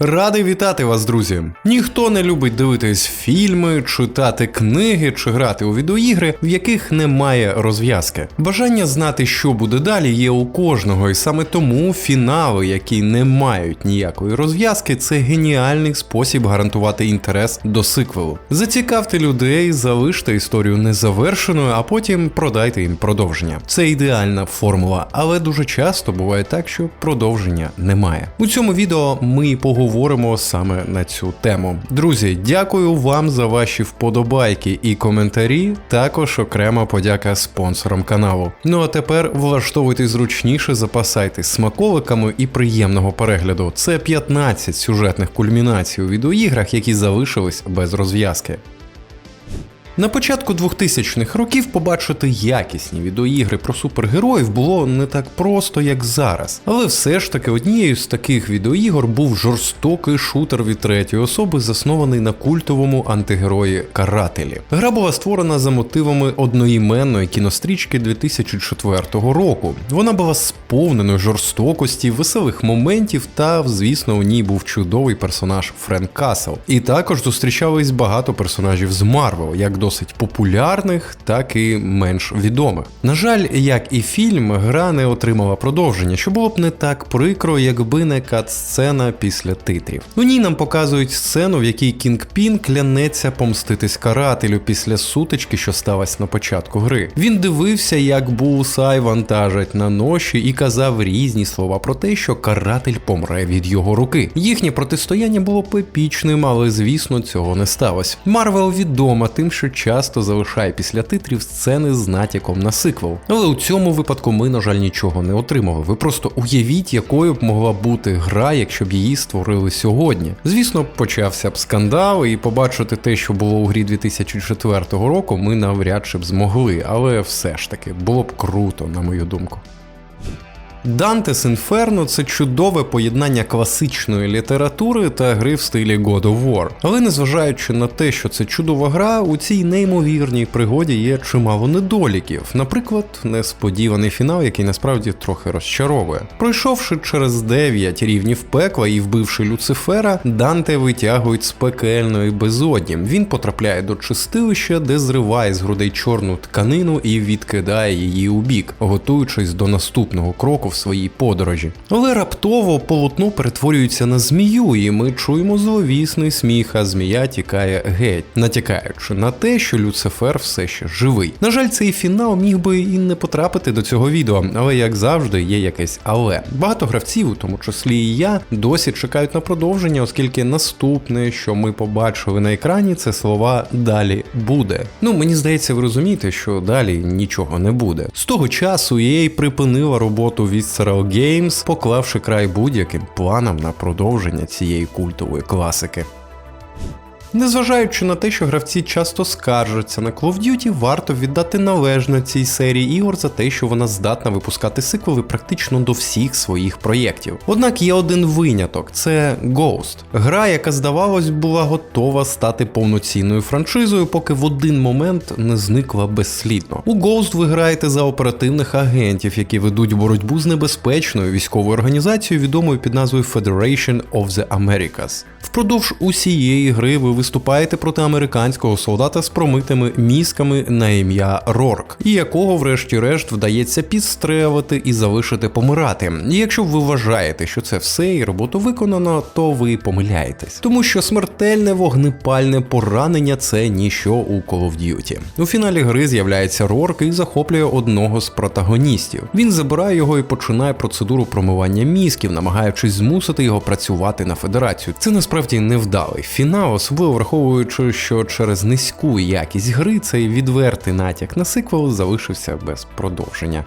Радий вітати вас, друзі! Ніхто не любить дивитись фільми, читати книги чи грати у відеоігри, в яких немає розв'язки. Бажання знати, що буде далі, є у кожного, і саме тому фінали, які не мають ніякої розв'язки, це геніальний спосіб гарантувати інтерес до сиквелу. Зацікавте людей, залиште історію незавершеною, а потім продайте їм продовження. Це ідеальна формула, але дуже часто буває так, що продовження немає. У цьому відео ми поговоримо саме на цю тему. Друзі, дякую вам за ваші вподобайки і коментарі. Також окрема подяка спонсорам каналу. Ну а тепер влаштовуйтесь зручніше, запасайтесь смаковиками і приємного перегляду. Це 15 сюжетних кульмінацій у відеоіграх, які залишились без розв'язки. На початку 2000-х років побачити якісні відеоігри про супергероїв було не так просто, як зараз. Але все ж таки однією з таких відеоігор був жорстокий шутер від третьої особи, заснований на культовому антигерої Карателі. Гра була створена за мотивами одноіменної кінострічки 2004 року. Вона була сповненою жорстокості, веселих моментів, та, звісно, у ній був чудовий персонаж Френк Касл. І також зустрічались багато персонажів з Марвел, як досить популярних, так і менш відомих. На жаль, як і фільм, гра не отримала продовження, що було б не так прикро, якби не кат-сцена після титрів. У ній нам показують сцену, в якій Кінг Пін клянеться помститись карателю після сутички, що сталася на початку гри. Він дивився, як Булсай вантажать на ноші і казав різні слова про те, що каратель помре від його руки. Їхнє протистояння було б епічним, але звісно цього не сталося. Марвел відома тим, що часто залишає після титрів сцени з натяком на сиквел. Але у цьому випадку ми, на жаль, нічого не отримали. Ви просто уявіть, якою б могла бути гра, якщо б її створили сьогодні. Звісно, почався б скандал, і побачити те, що було у грі 2004 року, ми навряд чи б змогли, але все ж таки було б круто, на мою думку. Dante's Inferno – це чудове поєднання класичної літератури та гри в стилі God of War. Але незважаючи на те, що це чудова гра, у цій неймовірній пригоді є чимало недоліків. Наприклад, несподіваний фінал, який насправді трохи розчаровує. Пройшовши через 9 рівнів пекла і вбивши Люцифера, Данте витягують з пекельної безодні. Він потрапляє до чистилища, де зриває з грудей чорну тканину і відкидає її у бік, готуючись до наступного кроку в своїй подорожі. Але раптово полотно перетворюється на змію, і ми чуємо зловісний сміх, а змія тікає геть, натякаючи на те, що Люцифер все ще живий. На жаль, цей фінал міг би і не потрапити до цього відео, але як завжди, є якесь але. Багато гравців, у тому числі і я, досі чекають на продовження, оскільки наступне, що ми побачили на екрані, це слова далі буде. Ну мені здається, ви розумієте, що далі нічого не буде. З того часу EA припинила роботу від Visceral Games, поклавши край будь-яким планам на продовження цієї культової класики. Незважаючи на те, що гравці часто скаржаться на Call of Duty, варто віддати належне цій серії ігор за те, що вона здатна випускати сиквели практично до всіх своїх проєктів. Однак є один виняток це Ghost. Гра, яка здавалось була готова стати повноцінною франшизою, поки в один момент не зникла безслідно. У Ghost ви граєте за оперативних агентів, які ведуть боротьбу з небезпечною військовою організацією, відомою під назвою Federation of the Americas. Впродовж усієї гри ви виступаєте проти американського солдата з промитими мізками на ім'я Рорк, і якого, врешті-решт, вдається підстрелити і залишити помирати. І якщо ви вважаєте, що це все і роботу виконано, то ви помиляєтесь, тому що смертельне вогнепальне поранення це ніщо у Call of Duty. У фіналі гри з'являється Рорк і захоплює одного з протагоністів. Він забирає його і починає процедуру промивання мізків, намагаючись змусити його працювати на федерацію. Це насправді невдалий фінал, особливо враховуючи, що через низьку якість гри цей відвертий натяк на сиквел залишився без продовження.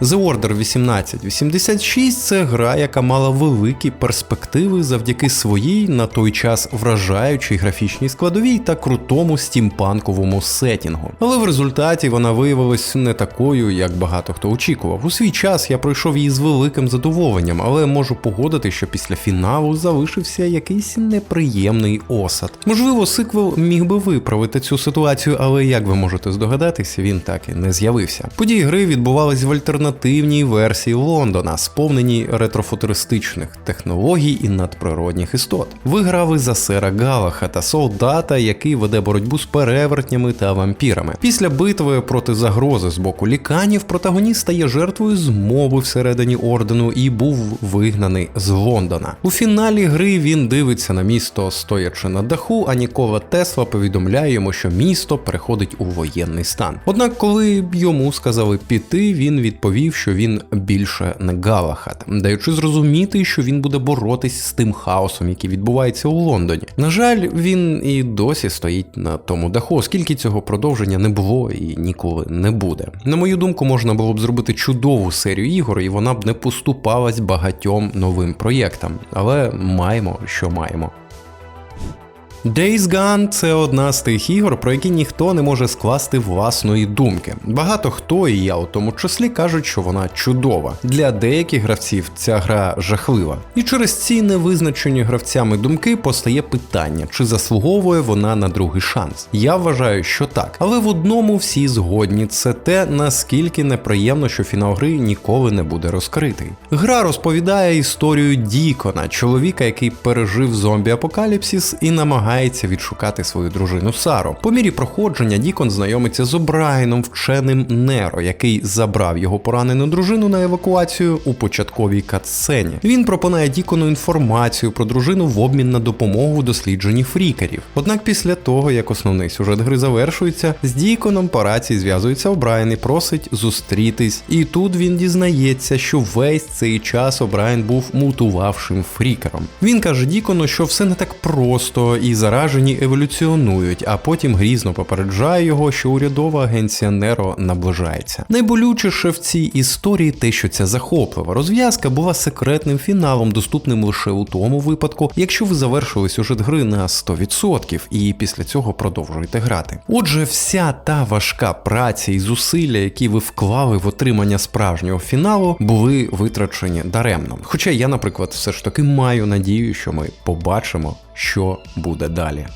The Order 1886 це гра, яка мала великі перспективи завдяки своїй на той час вражаючій графічній складовій та крутому стімпанковому сетінгу. Але в результаті вона виявилась не такою, як багато хто очікував. У свій час я пройшов її з великим задоволенням, але можу погодити, що після фіналу залишився якийсь неприємний осад. Можливо, сиквел міг би виправити цю ситуацію, але як ви можете здогадатися, він так і не з'явився. Події гри відбувались в альтернативі альтернативній версії Лондона, сповненій ретрофутуристичних технологій і надприродних істот. Ви грали за сера Галаха та солдата, який веде боротьбу з перевертнями та вампірами. Після битви проти загрози з боку ліканів протагоніст стає жертвою змови всередині ордену і був вигнаний з Лондона. У фіналі гри він дивиться на місто, стоячи на даху, а Нікола Тесла повідомляє йому, що місто переходить у воєнний стан. Однак, коли йому сказали піти, він відповів, що він більше не Галахат, даючи зрозуміти, що він буде боротись з тим хаосом, який відбувається у Лондоні. На жаль, він і досі стоїть на тому даху, оскільки цього продовження не було і ніколи не буде. На мою думку, можна було б зробити чудову серію ігор, і вона б не поступалась багатьом новим проєктам. Але маємо, що маємо. Days Gone – це одна з тих ігор, про які ніхто не може скласти власної думки. Багато хто, і я у тому числі, кажуть, що вона чудова. Для деяких гравців ця гра жахлива. І через ці невизначені гравцями думки постає питання, чи заслуговує вона на другий шанс. Я вважаю, що так. Але в одному всі згодні це те, наскільки неприємно, що фінал гри ніколи не буде розкритий. Гра розповідає історію Дікона, чоловіка, який пережив зомбі-апокаліпсис і намагається відшукати свою дружину Сару. По мірі проходження Дікон знайомиться з Обрайном, вченим Неро, який забрав його поранену дружину на евакуацію у початковій катсцені. Він пропонує Дікону інформацію про дружину в обмін на допомогу у дослідженні фрікерів. Однак після того, як основний сюжет гри завершується, з Діконом по рації зв'язується Обрайен і просить зустрітись. І тут він дізнається, що весь цей час Обрайен був мутувавшим фрікером. Він каже Дікону, що все не так просто і заражені еволюціонують, а потім грізно попереджає його, що урядова агенція Неро наближається. Найболючіше в цій історії те, що ця захоплива розв'язка була секретним фіналом, доступним лише у тому випадку, якщо ви завершили сюжет гри на 100% і після цього продовжуєте грати. Отже, вся та важка праця і зусилля, які ви вклали в отримання справжнього фіналу, були витрачені даремно. Хоча я, наприклад, все ж таки маю надію, що ми побачимо, що буде далі.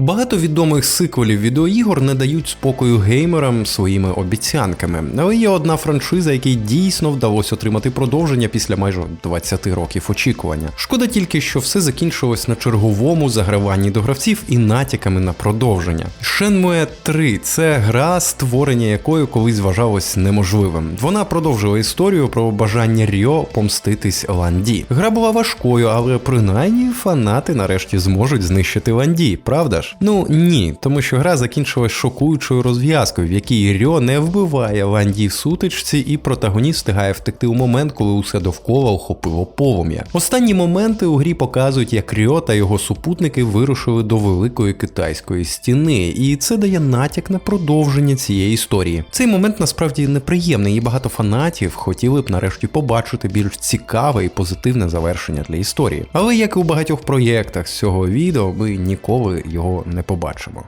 Багато відомих сиквелів відеоігор не дають спокою геймерам своїми обіцянками, але є одна франшиза, якій дійсно вдалося отримати продовження після майже 20 років очікування. Шкода тільки, що все закінчилось на черговому заграванні до гравців і натяками на продовження. Shenmue 3 це гра, створення якої колись вважалось неможливим. Вона продовжила історію про бажання Ріо помститись Ланді. Гра була важкою, але принаймні фанати нарешті зможуть знищити Ланді, правда ж? Ну ні, тому що гра закінчилась шокуючою розв'язкою, в якій Рьо не вбиває Ланді в сутичці, і протагоніст встигає втекти у момент, коли усе довкола охопило полум'я. Останні моменти у грі показують, як Рьо та його супутники вирушили до великої китайської стіни, і це дає натяк на продовження цієї історії. Цей момент насправді неприємний, і багато фанатів хотіли б нарешті побачити більш цікаве і позитивне завершення для історії. Але як і у багатьох проєктах з цього відео, ми ніколи його не побачимо.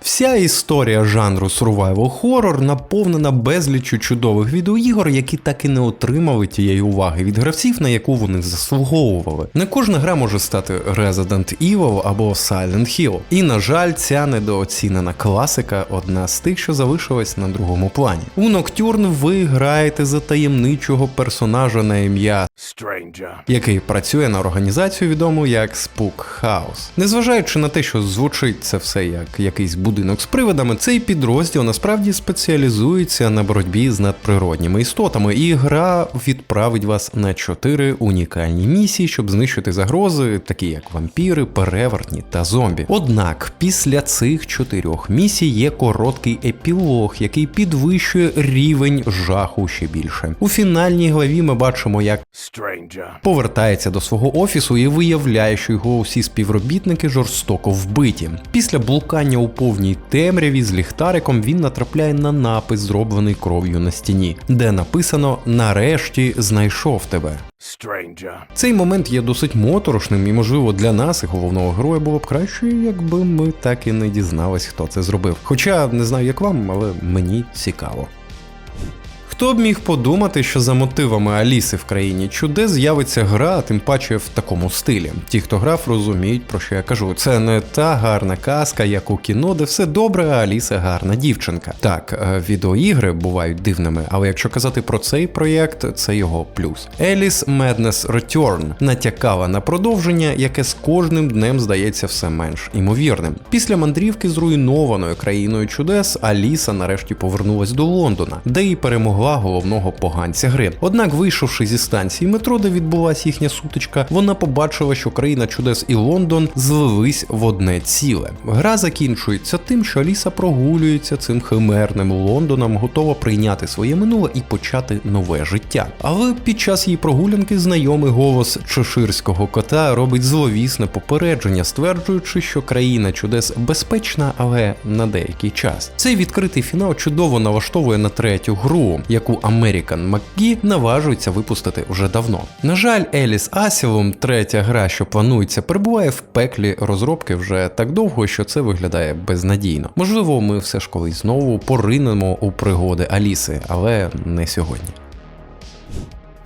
Вся історія жанру survival horror наповнена безліччю чудових відеоігор, які так і не отримали тієї уваги від гравців, на яку вони заслуговували. Не кожна гра може стати Resident Evil або Silent Hill. І, на жаль, ця недооцінена класика одна з тих, що залишилась на другому плані. У Nocturne ви граєте за таємничого персонажа на ім'я Stranger. який працює на організацію відому як Spook House. Незважаючи на те, що звучить це все як якийсь будинок з привидами, цей підрозділ насправді спеціалізується на боротьбі з надприродніми істотами, і гра відправить вас на чотири унікальні місії, щоб знищити загрози, такі як вампіри, перевертні та зомбі. Однак після цих чотирьох місій є короткий епілог, який підвищує рівень жаху ще більше. У фінальній главі ми бачимо, як Stranger. повертається до свого офісу і виявляє, що його усі співробітники жорстоко вбиті. Після блукання у повній темряві з ліхтариком він натрапляє на напис, зроблений кров'ю на стіні, де написано Нарешті знайшов тебе. Stranger. Цей момент є досить моторошним, і можливо для нас і головного героя було б краще, якби ми так і не дізнались, хто це зробив. Хоча не знаю, як вам, але мені цікаво. Хто б міг подумати, що за мотивами Аліси в країні чудес з'явиться гра, тим паче в такому стилі. Ті, хто грав, розуміють, про що я кажу. Це не та гарна казка, як у кіно, де все добре, а Аліса гарна дівчинка. Так, е, відеоігри бувають дивними, але якщо казати про цей проєкт, це його плюс. Alice Madness Return натякала на продовження, яке з кожним днем здається все менш імовірним. Після мандрівки зруйнованою країною чудес Аліса нарешті повернулась до Лондона, де і перемогла головного поганця гри. Однак, вийшовши зі станції метро, де відбулася їхня сутичка, вона побачила, що країна чудес і Лондон злились в одне ціле. Гра закінчується тим, що Аліса прогулюється цим химерним Лондоном, готова прийняти своє минуле і почати нове життя. Але під час її прогулянки знайомий голос чеширського кота робить зловісне попередження, стверджуючи, що країна чудес безпечна, але на деякий час. Цей відкритий фінал чудово налаштовує на третю гру, яку American McGee наважується випустити вже давно. На жаль, Еліс Асілом, третя гра, що планується, перебуває в пеклі розробки вже так довго, що це виглядає безнадійно. Можливо, ми все ж колись знову поринемо у пригоди Аліси, але не сьогодні.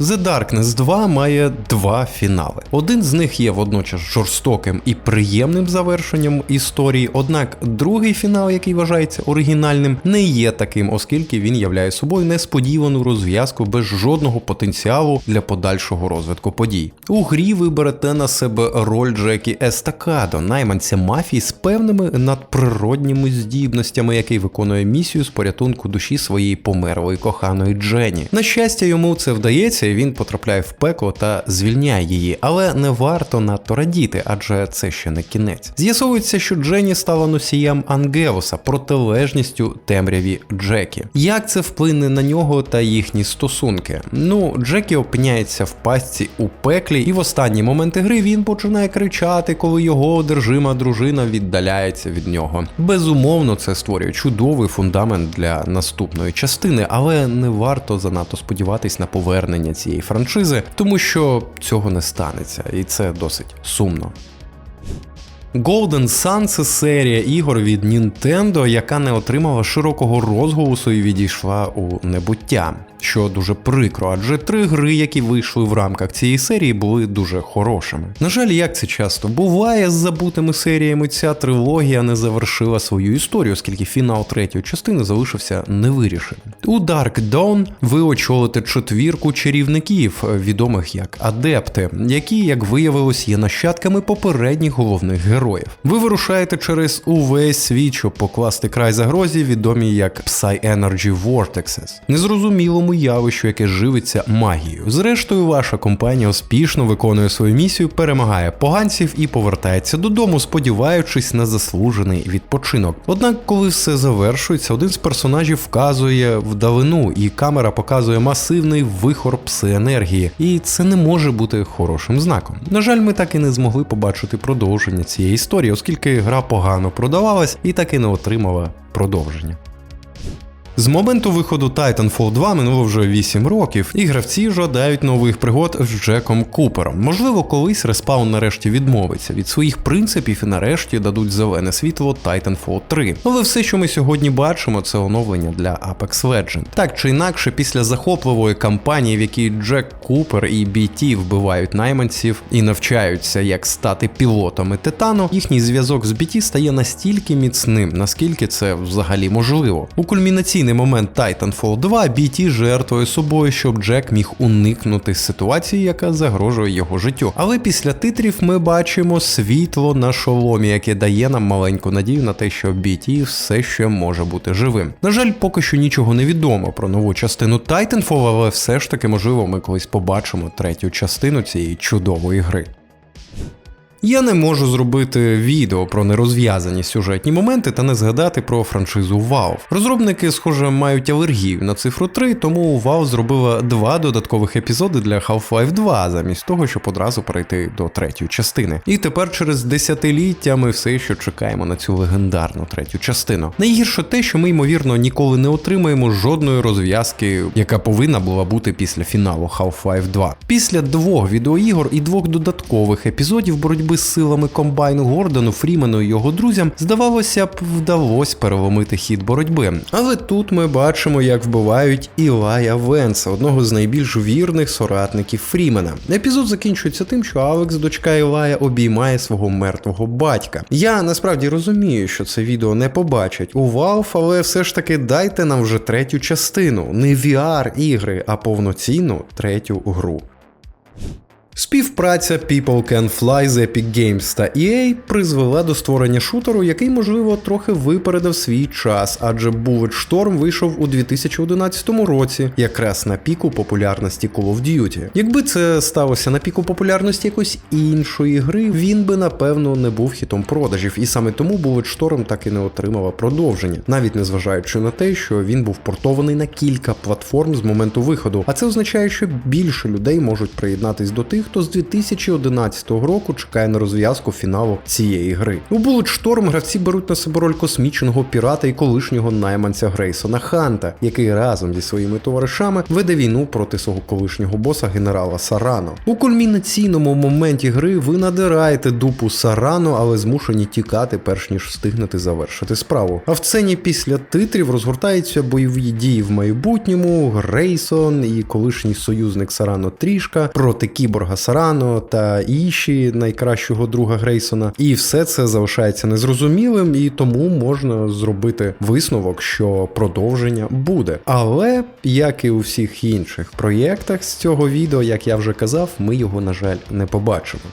The Darkness 2 має два фінали. Один з них є водночас жорстоким і приємним завершенням історії, однак другий фінал, який вважається оригінальним, не є таким, оскільки він являє собою несподівану розв'язку без жодного потенціалу для подальшого розвитку подій. У грі ви берете на себе роль Джекі Естакадо, найманця мафії з певними надприродніми здібностями, який виконує місію з порятунку душі своєї померлої коханої Джені. На щастя, йому це вдається, і він потрапляє в пекло та звільняє її, але не варто надто радіти, адже це ще не кінець. З'ясовується, що Джені стала носієм Ангелоса, протилежністю темряві Джекі. Як це вплине на нього та їхні стосунки? Ну, Джекі опиняється в пастці у пеклі, і в останні моменти гри він починає кричати, коли його одержима дружина віддаляється від нього. Безумовно, це створює чудовий фундамент для наступної частини, але не варто занадто сподіватись на повернення цієї франшизи, тому що цього не станеться, і це досить сумно. Golden Sun – це серія ігор від Nintendo, яка не отримала широкого розголосу і відійшла у небуття. Що дуже прикро, адже три гри, які вийшли в рамках цієї серії, були дуже хорошими. На жаль, як це часто буває з забутими серіями, ця трилогія не завершила свою історію, оскільки фінал третьої частини залишився невирішеним. У Dark Dawn ви очолите четвірку чарівників, відомих як адепти, які, як виявилось, є нащадками попередніх головних героїв. Ви вирушаєте через увесь світ, щоб покласти край загрозі, відомі як Psy Energy Vortexes. Незрозумілому явищу, яке живиться магією. Зрештою, ваша компанія успішно виконує свою місію, перемагає поганців і повертається додому, сподіваючись на заслужений відпочинок. Однак, коли все завершується, один з персонажів вказує вдалину, і камера показує масивний вихор псиенергії, і це не може бути хорошим знаком. На жаль, ми так і не змогли побачити продовження цієї історії, оскільки гра погано продавалась і так і не отримала продовження. З моменту виходу Titanfall 2 минуло вже 8 років, і гравці жадають нових пригод з Джеком Купером. Можливо, колись респаун нарешті відмовиться від своїх принципів і нарешті дадуть зелене світло Titanfall 3. Але все, що ми сьогодні бачимо, це оновлення для Apex Legends. Так чи інакше, після захопливої кампанії, в якій Джек Купер і BT вбивають найманців і навчаються, як стати пілотами Титану, їхній зв'язок з BT стає настільки міцним, наскільки це взагалі можливо. У кульмінаційний момент Titanfall 2 BT жертвує собою, щоб Джек міг уникнути ситуації, яка загрожує його життю. Але після титрів ми бачимо світло на шоломі, яке дає нам маленьку надію на те, що BT все ще може бути живим. На жаль, поки що нічого не відомо про нову частину Titanfall, але все ж таки можливо ми колись побачимо третю частину цієї чудової гри. Я не можу зробити відео про нерозв'язані сюжетні моменти та не згадати про франшизу Valve. Розробники, схоже, мають алергію на цифру 3, тому Valve зробила два додаткових епізоди для Half-Life 2, замість того, щоб одразу перейти до третьої частини. І тепер через десятиліття ми все ще чекаємо на цю легендарну третю частину. Найгірше те, що ми, ймовірно, ніколи не отримаємо жодної розв'язки, яка повинна була бути після фіналу Half-Life 2. Після двох відеоігор і двох додаткових епізодів боротьби з силами комбайну Гордону, Фрімену і його друзям, здавалося б, вдалося переломити хід боротьби. Але тут ми бачимо, як вбивають Ілая Венса, одного з найбільш вірних соратників Фрімена. Епізод закінчується тим, що Алекс, дочка Ілая, обіймає свого мертвого батька. Я насправді розумію, що це відео не побачать у Valve, але все ж таки дайте нам вже третю частину, не VR ігри, а повноцінну третю гру. Співпраця People Can Fly з Epic Games та EA призвела до створення шутеру, який, можливо, трохи випередив свій час, адже Bulletstorm вийшов у 2011 році, якраз на піку популярності Call of Duty. Якби це сталося на піку популярності якоїсь іншої гри, він би напевно не був хітом продажів, і саме тому Bulletstorm так і не отримала продовження, навіть незважаючи на те, що він був портований на кілька платформ з моменту виходу. А це означає, що більше людей можуть приєднатись до тих, хто з 2011 року чекає на розв'язку фіналу цієї гри. У Bulletstorm гравці беруть на себе роль космічного пірата і колишнього найманця Грейсона Ханта, який разом зі своїми товаришами веде війну проти свого колишнього боса генерала Сарано. У кульмінаційному моменті гри ви надираєте дупу Сарано, але змушені тікати, перш ніж встигнете завершити справу. А в сцені після титрів розгортаються бойові дії в майбутньому. Грейсон і колишній союзник Сарано Трішка проти кіборга Сарано та інші найкращого друга Грейсона. І все це залишається незрозумілим, і тому можна зробити висновок, що продовження буде. Але як і у всіх інших проєктах з цього відео, як я вже казав, ми його, на жаль, не побачимо.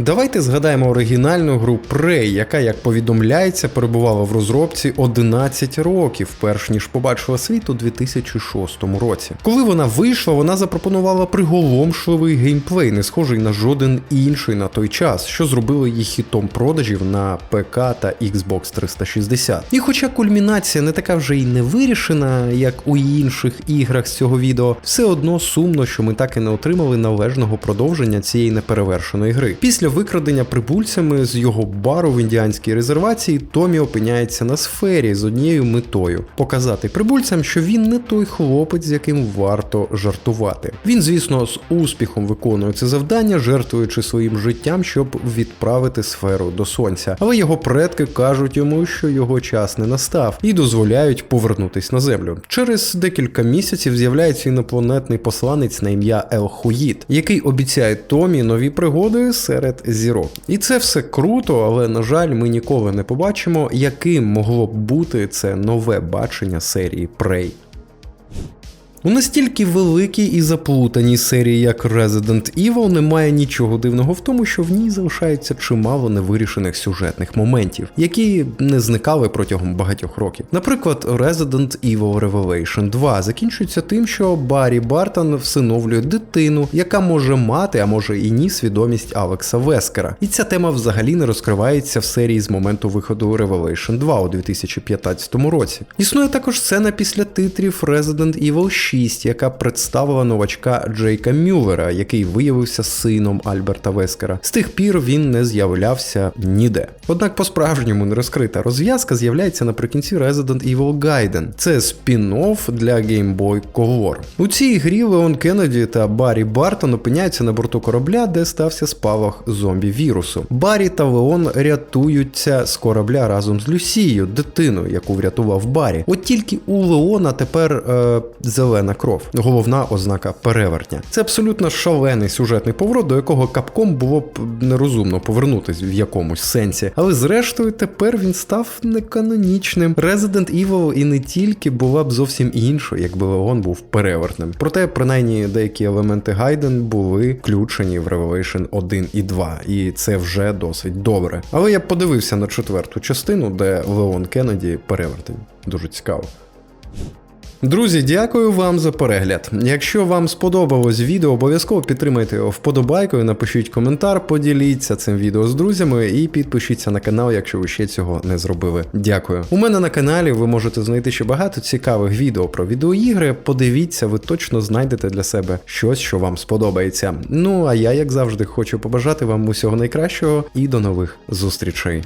Давайте згадаємо оригінальну гру Prey, яка, як повідомляється, перебувала в розробці 11 років, перш ніж побачила світ у 2006 році. Коли вона вийшла, вона запропонувала приголомшливий геймплей, не схожий на жоден інший на той час, що зробило її хітом продажів на ПК та Xbox 360. І хоча кульмінація не така вже й не вирішена, як у інших іграх з цього відео, все одно сумно, що ми так і не отримали належного продовження цієї неперевершеної гри. Після викрадення прибульцями з його бару в індіанській резервації Томі опиняється на сфері з однією метою показати прибульцям, що він не той хлопець, з яким варто жартувати. Він, звісно, з успіхом виконує це завдання, жертвуючи своїм життям, щоб відправити сферу до сонця. Але його предки кажуть йому, що його час не настав, і дозволяють повернутись на землю. Через декілька місяців з'являється інопланетний посланець на ім'я Ел Хуїт, який обіцяє Томі нові пригоди серед зірок. І це все круто, але на жаль, ми ніколи не побачимо, яким могло б бути це нове бачення серії Prey. У настільки великій і заплутаній серії, як Resident Evil, немає нічого дивного в тому, що в ній залишається чимало невирішених сюжетних моментів, які не зникали протягом багатьох років. Наприклад, Resident Evil Revelation 2 закінчується тим, що Баррі Бартон всиновлює дитину, яка може мати, а може і ні, свідомість Алекса Вескера. І ця тема взагалі не розкривається в серії з моменту виходу Revelation 2 у 2015 році. Існує також сцена після титрів Resident Evil 6, яка представила новачка Джейка Мюллера, який виявився сином Альберта Вескера. З тих пір він не з'являвся ніде. Однак по-справжньому не розкрита розв'язка з'являється наприкінці Resident Evil Gaiden. Це спін-офф для Game Boy Color. У цій грі Леон Кеннеді та Баррі Бартон опиняються на борту корабля, де стався спалах зомбі-вірусу. Баррі та Леон рятуються з корабля разом з Люсією, дитиною, яку врятував Баррі. От тільки у Леона тепер е, зелена кров, головна ознака перевертня. Це абсолютно шалений сюжетний поворот, до якого капком було б нерозумно повернутись в якомусь сенсі. Але зрештою тепер він став неканонічним. Resident Evil і не тільки була б зовсім іншою, якби Леон був перевертним. Проте, принаймні, деякі елементи Гайден були включені в Revelation 1 і 2, і це вже досить добре. Але я подивився на четверту частину, де Леон Кеннеді перевертень. Дуже цікаво. Друзі, дякую вам за перегляд. Якщо вам сподобалось відео, обов'язково підтримайте його вподобайкою, напишіть коментар, поділіться цим відео з друзями і підпишіться на канал, якщо ви ще цього не зробили. Дякую. У мене на каналі ви можете знайти ще багато цікавих відео про відеоігри. Подивіться, ви точно знайдете для себе щось, що вам сподобається. Ну а я, як завжди, хочу побажати вам усього найкращого і до нових зустрічей.